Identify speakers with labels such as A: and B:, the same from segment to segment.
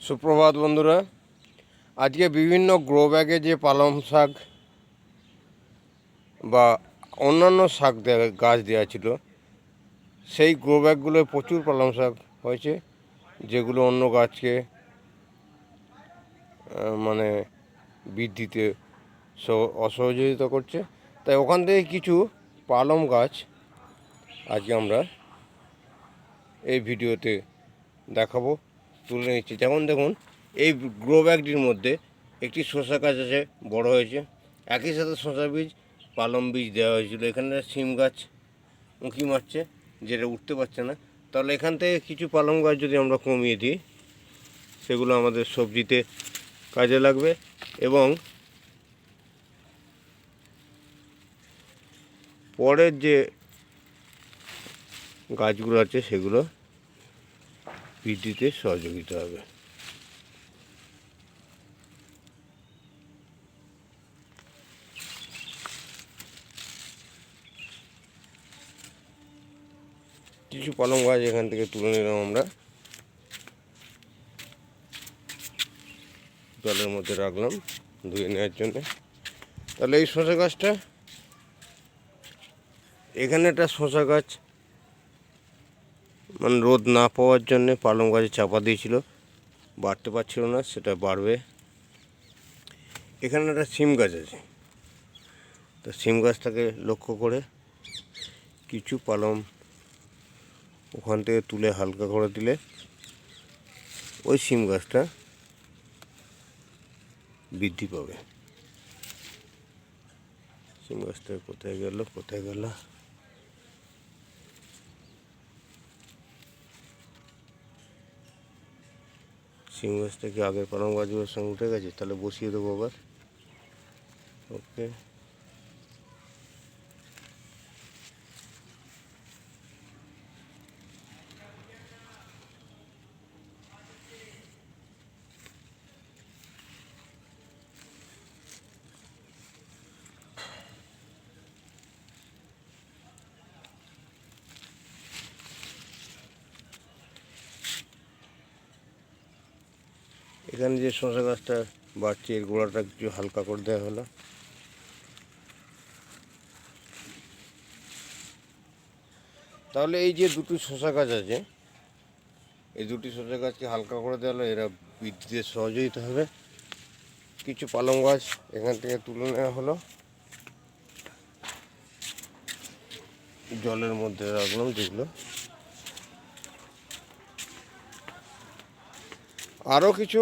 A: সুপ্রভাত বন্ধুরা। আজকে বিভিন্ন গ্রো ব্যাগে যে পালং শাক বা অন্যান্য শাক দেয়া- গাছ দেওয়া ছিল, সেই গ্রো ব্যাগগুলোয় প্রচুর পালং শাক হয়েছে, যেগুলো অন্য গাছকে মানে বৃদ্ধিতে সহ- অসহযোগিতা করছে। তাই ওখান থেকে কিছু পালং গাছ আজকে আমরা এই ভিডিওতে দেখাবো। তুলে নিচ্ছি। যেমন দেখুন, এই গ্রো ব্যাগটির মধ্যে একটি শসা গাছ আছে, বড় হয়েছে। একই সাথে শসা বীজ, পালং বীজ দেওয়া হয়েছিল। এখানে সিম গাছ উঁকি মারছে, যেটা উঠতে পারছে না। তাহলে এখান থেকে কিছু পালং গাছ যদি আমরা কমিয়ে দিই, সেগুলো আমাদের সবজিতে কাজে লাগবে এবং পরের যে গাছগুলো আছে, সেগুলো বৃদ্ধিতে সহযোগিতা হবে। কিছু পালং গাছ এখান থেকে তুলে নিলাম আমরা। জলের মধ্যে রাখলাম ধুয়ে নেওয়ার জন্য। তাহলে এই শশা গাছটা, এখানে একটা শশা গাছ মানে রোদ না পাওয়ার জন্যে পালং গাছে চাপা দিয়েছিল। বাড়তে পারছিল না, সেটা বাড়বে। এখানে একটা সিম গাছ আছে। তো সিম গাছটাকে লক্ষ্য করে কিছু পালং ওখান থেকে তুলে হালকা করে দিলে ওই সিম গাছটা বৃদ্ধি পাবে। সিম গাছটা কোথায় গেল কোথায় গেল? সিম গাছটা কি আগের পালং গাছগুলোর সঙ্গে উঠে গেছে? তাহলে বসিয়ে দেবো আবার। ওকে এখানে যে শশা গাছটা বাড়ছে, এর গোড়াটা কিছু হালকা করে দেওয়া হলো। তাহলে এই যে দুটি শশা গাছ আছে, এই দুটি শসা গাছকে হালকা করে দেওয়া হলো, এরা বৃদ্ধিতে সহযোগিতা হবে। কিছু পালং গাছ এখান থেকে তুলে নেওয়া হলো। জলের মধ্যে রাখলাম যেগুলো। আরও কিছু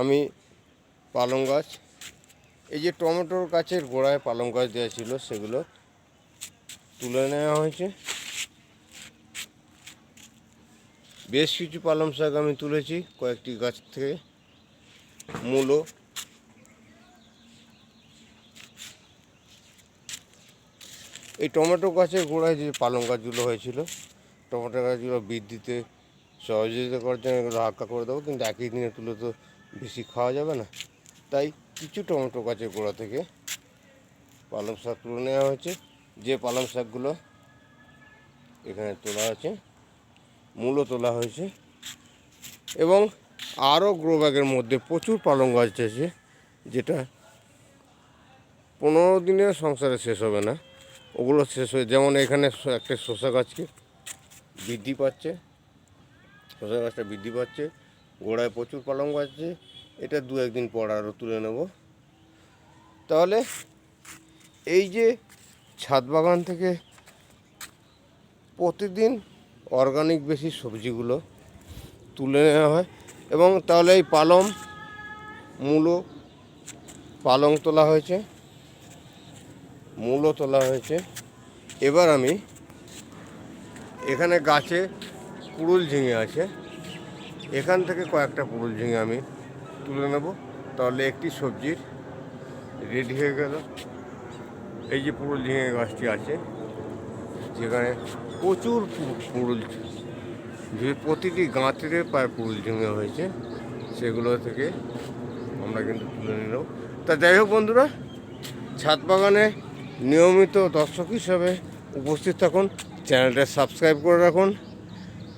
A: আমি পালং গাছ, এই যে টমেটোর গাছের গোড়ায় পালং গাছ দেওয়া ছিল, সেগুলো তুলে নেওয়া হয়েছে। বেশ কিছু পালং শাক আমি তুলেছি, কয়েকটি গাছ থেকে মূলো। এই টমেটো গাছের গোড়ায় যে পালং গাছগুলো হয়েছিল, টমেটো গাছগুলো বৃদ্ধিতে সহযোগিতা করার জন্য এগুলো হালকা করে দেবো, কিন্তু একই দিনে তুলে তো বেশি খাওয়া যাবে না। তাই কিছু টমেটো গাছের গোড়া থেকে পালং শাক তুলে নেওয়া হয়েছে। যে পালং শাকগুলো এখানে তোলা আছে মূলও তোলা হয়েছে, এবং আরও গ্রো ব্যাগের মধ্যে প্রচুর পালং গাছ আছে যেটা পনেরো দিনের সংসারে শেষ হবে না। ওগুলো শেষ হয়ে, যেমন এখানে একটা শসা গাছকে বৃদ্ধি পাচ্ছে শসা গাছটা বৃদ্ধি পাচ্ছে, গোড়ায় প্রচুর পালং গাছ আছে এটা দু একদিন পর আরও তুলে নেব। তাহলে এই যে ছাদ বাগান থেকে প্রতিদিন অর্গানিক বেশি সবজিগুলো তুলে নেওয়া হয় এবং তাহলে এই পালং, মূলো, পালং তোলা হয়েছে মূলও তোলা হয়েছে। এবার আমি এখানে গাছে কুড়ুল ঝিঙে আছে। এখান থেকে কয়েকটা কুড়ুল ঝিঙে আমি তুলে নেব। তাহলে একটি সবজির রেডি হয়ে গেল। এই যে পুরুল ঝিঙে গাছটি আছে, যেখানে প্রচুর পুরুল যে প্রতিটি গাঁতিতে প্রায় পুরুল ঝিঙে হয়েছে, সেগুলো থেকে আমরা কিন্তু তুলে নিলাম তা যাই হোক বন্ধুরা, ছাদ বাগানে নিয়মিত দর্শক হিসাবে উপস্থিত থাকুন, চ্যানেলটা সাবস্ক্রাইব করে রাখুন।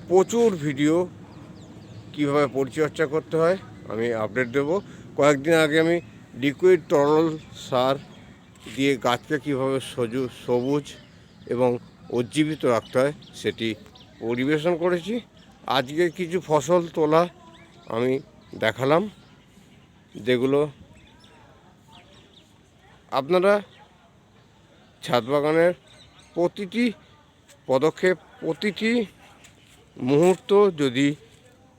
A: প্রচুর ভিডিও কীভাবে পরিচর্যা করতে হয় আমি আপডেট দেব। কয়েকদিন আগে আমি লিকুইড তরল সার দিয়ে গাছকে কীভাবে সজু, সবুজ এবং উজ্জীবিত রাখতে হয় সেটি পরিবেশন করেছি। আজকে কিছু ফসল তোলা আমি দেখালাম, যেগুলো আপনারা ছাদ বাগানের প্রতিটি পদক্ষেপ, প্রতিটি মুহূর্ত যদি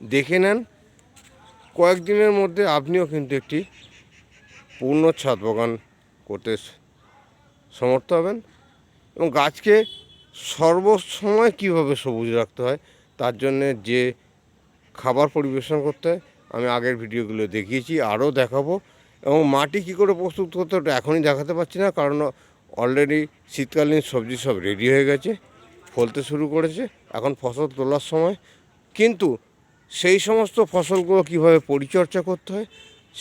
A: দেখে নেন, কয়েকদিনের মধ্যে আপনিও কিন্তু একটি পূর্ণ ছাদ বাগান করতে সমর্থ হবেন এবং গাছকে সর্বসময় কীভাবে সবুজ রাখতে হয়, তার জন্যে যে খাবার পরিবেশন করতে হয়, আমি আগের ভিডিওগুলো দেখিয়েছি, আরও দেখাবো এবং মাটি কী করে প্রস্তুত করতে ওটা এখনই দেখাতে পারছি না, কারণ অলরেডি শীতকালীন সবজি সব রেডি হয়ে গেছে, ফলতে শুরু করেছে। এখন ফসল তোলার সময়। কিন্তু সেই সমস্ত ফসলগুলো কীভাবে পরিচর্যা করতে হয়,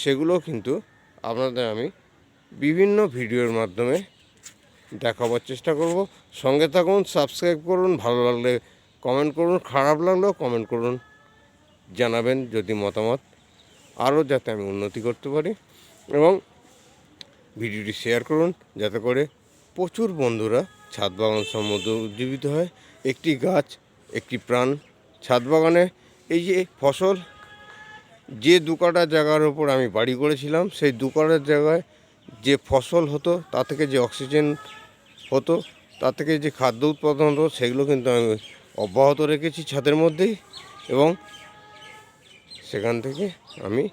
A: সেগুলো কিন্তু আপনাদের আমি বিভিন্ন ভিডিওর মাধ্যমে দেখাবার চেষ্টা করব। সঙ্গে থাকুন, সাবস্ক্রাইব করুন, ভালো লাগলে কমেন্ট করুন, খারাপ লাগলেও কমেন্ট করুন, জানাবেন যদি মতামত। আরও যাতে আমি উন্নতি করতে পারি এবং ভিডিওটি শেয়ার করুন, যাতে করে প্রচুর বন্ধুরা ছাদ বাগান সম্বন্ধে উজ্জীবিত হয়। একটি গাছ একটি প্রাণ ছাদ বাগানে। এই যে ফসল, যে দু কাটা জায়গার ওপর আমি বাড়ি করেছিলাম, সেই দু কাটার জায়গায় যে ফসল হতো, তা থেকে যে অক্সিজেন হতো, তা থেকে যে খাদ্য উৎপাদন হতো, সেগুলো কিন্তু আমি অব্যাহত রেখেছি ছাদের মধ্যেই এবং সেখান থেকে আমি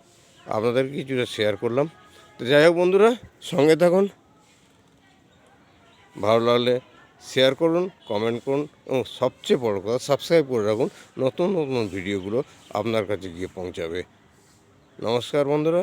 A: আপনাদেরকে কিছুটা শেয়ার করলাম। তো যাই হোক বন্ধুরা, সঙ্গে থাকুন। ভালো লাগলে শেয়ার করুন কমেন্ট করুন এবং সবচেয়ে বড় কথা সাবস্ক্রাইব করে রাখুন। নতুন নতুন ভিডিওগুলো আপনার কাছে গিয়ে পৌঁছাবে। নমস্কার বন্ধুরা।